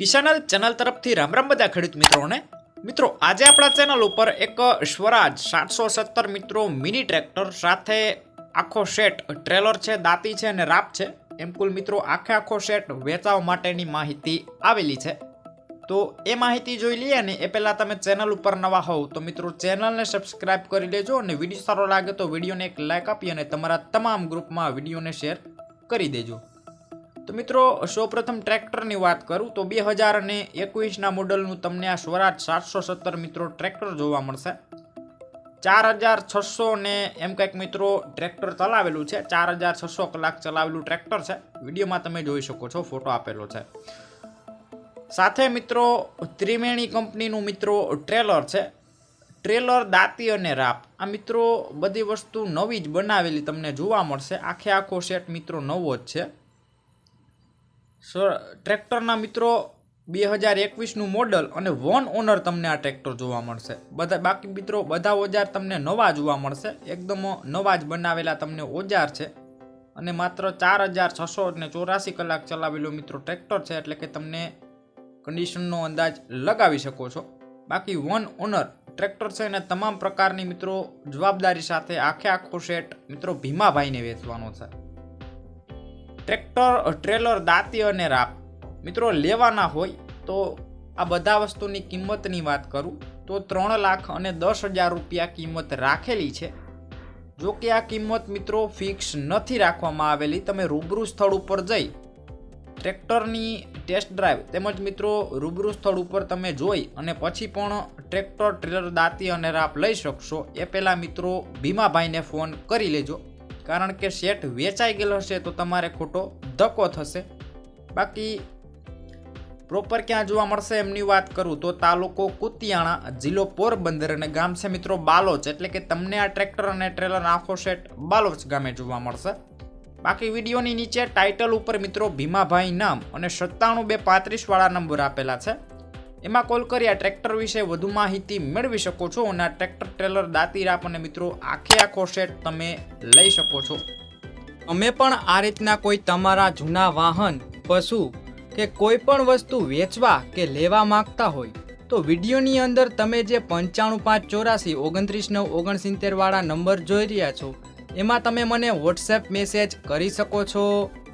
કિસાનલ channel તરફથી રામ રામ બધા ખેડૂત મિત્રોને. મિત્રો, આજે આપણા ચેનલ ઉપર એક સ્વરાજ સાતસો સત્તર મિત્રો મિની ટ્રેક્ટર સાથે આખો સેટ ટ્રેલર છે, દાંતી છે અને રાપ છે. એમ કુલ મિત્રો આખે આખો સેટ વેચાવા માટેની માહિતી આવેલી છે. તો એ માહિતી જોઈ લઈએ ને એ પહેલાં તમે ચેનલ ઉપર નવા હોવ તો મિત્રો ચેનલને સબસ્ક્રાઇબ કરી લેજો અને વીડિયો સારો લાગે તો વિડીયોને એક લાઇક આપી અને તમારા તમામ ગ્રુપમાં વિડીયોને શેર કરી દેજો. તો મિત્રો, સૌપ્રથમ ટ્રેક્ટરની વાત કરું તો બે હજાર અને એકવીસના મોડલનું તમને આ સ્વરાજ સાતસો સત્તર મિત્રો ટ્રેક્ટર જોવા મળશે. ચાર હજાર છસો ને એમ કંઈક મિત્રો ટ્રેક્ટર ચલાવેલું છે. ચાર હજાર છસો કલાક ચલાવેલું ટ્રેક્ટર છે. વિડીયોમાં તમે જોઈ શકો છો, ફોટો આપેલો છે. સાથે મિત્રો, ત્રિવેણી કંપનીનું મિત્રો ટ્રેલર છે. ટ્રેલર દાંતી અને રાપ. આ મિત્રો બધી વસ્તુ નવી જ બનાવેલી તમને જોવા મળશે. આખે આખો સેટ મિત્રો નવો જ છે. ટ્રેક્ટરના મિત્રો, બે હજાર એકવીસનું મોડલ અને વન ઓનર તમને આ ટ્રેક્ટર જોવા મળશે. બધા, બાકી મિત્રો, બધા ઓજાર તમને નવા જોવા મળશે. એકદમ નવા જ બનાવેલા તમને ઓજાર છે. અને માત્ર ચાર હજાર છસો ને ચોરાસી કલાક ચલાવેલું મિત્રો ટ્રેક્ટર છે, એટલે કે તમને કન્ડિશનનો અંદાજ લગાવી શકો છો. બાકી વન ઓનર ટ્રેક્ટર છે અને તમામ પ્રકારની મિત્રો જવાબદારી સાથે આખે આખો સેટ મિત્રો ભીમાભાઈને વેચવાનો છે. ટ્રેક્ટર, ટ્રેલર દાંતી અને રાપ મિત્રો, લેવાના હોય તો આ બધા વસ્તુની કિંમતની વાત કરું. તો ત્રણ લાખ અને દસ હજાર રૂપિયા કિંમત રાખેલી છે. જો કે આ કિંમત, મિત્રો ફિક્સ નથી રાખવામાં આવેલી. તમે રૂબરૂ સ્થળ ઉપર જઈ ટ્રેક્ટરની ટેસ્ટ ડ્રાઈવ તેમજ, મિત્રો, રૂબરૂ સ્થળ ઉપર તમે જોઈ અને પછી પણ ટ્રેક્ટર, ટ્રેલર દાંતી અને રાપ લઈ શકશો. એ પહેલાં, મિત્રો, ભીમાભાઈને ફોન કરી લેજો. કારણ કે શેઠ વેચાઈ ગયેલો હશે તો તમારે ખોટો ધક્કો થશે. બાકી પ્રોપર ક્યાં જોવા મળશે એમની વાત કરું તો તાલુકો કુતિયાણા જિલ્લો પોરબંદર અને ગામ છે મિત્રો બાલોચ. એટલે કે તમને આ ટ્રેક્ટર અને ટ્રેલર આખો સેટ બાલોચ ગામે જોવા મળશે. બાકી વિડીયોની નીચે ટાઇટલ ઉપર મિત્રો ભીમાભાઈ નામ અને સત્તાણું બે પાંત્રીસ વાળા નંબર આપેલા છે. એમાં કોલ કરી આ ટ્રેક્ટર વિશે વધુ માહિતી મેળવી શકો છો અને આ ટ્રેક્ટર ટ્રેલર દાંતી રાપ અને મિત્રો આખે આખો સેટ તમે લઈ શકો છો. અમે પણ આ રીતના કોઈ તમારા જૂના વાહન, પશુ કે કોઈ પણ વસ્તુ વેચવા કે લેવા માંગતા હોય, તો વિડીયોની અંદર તમે જે પંચાણું પાંચ ચોરાસી ઓગણત્રીસ નવ ઓગણસિત્તેરવાળા નંબર જોઈ રહ્યા છો, એમાં તમે મને વોટ્સએપ મેસેજ કરી શકો છો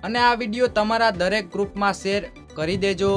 અને આ વીડિયો તમારા દરેક ગ્રુપમાં શેર કરી દેજો.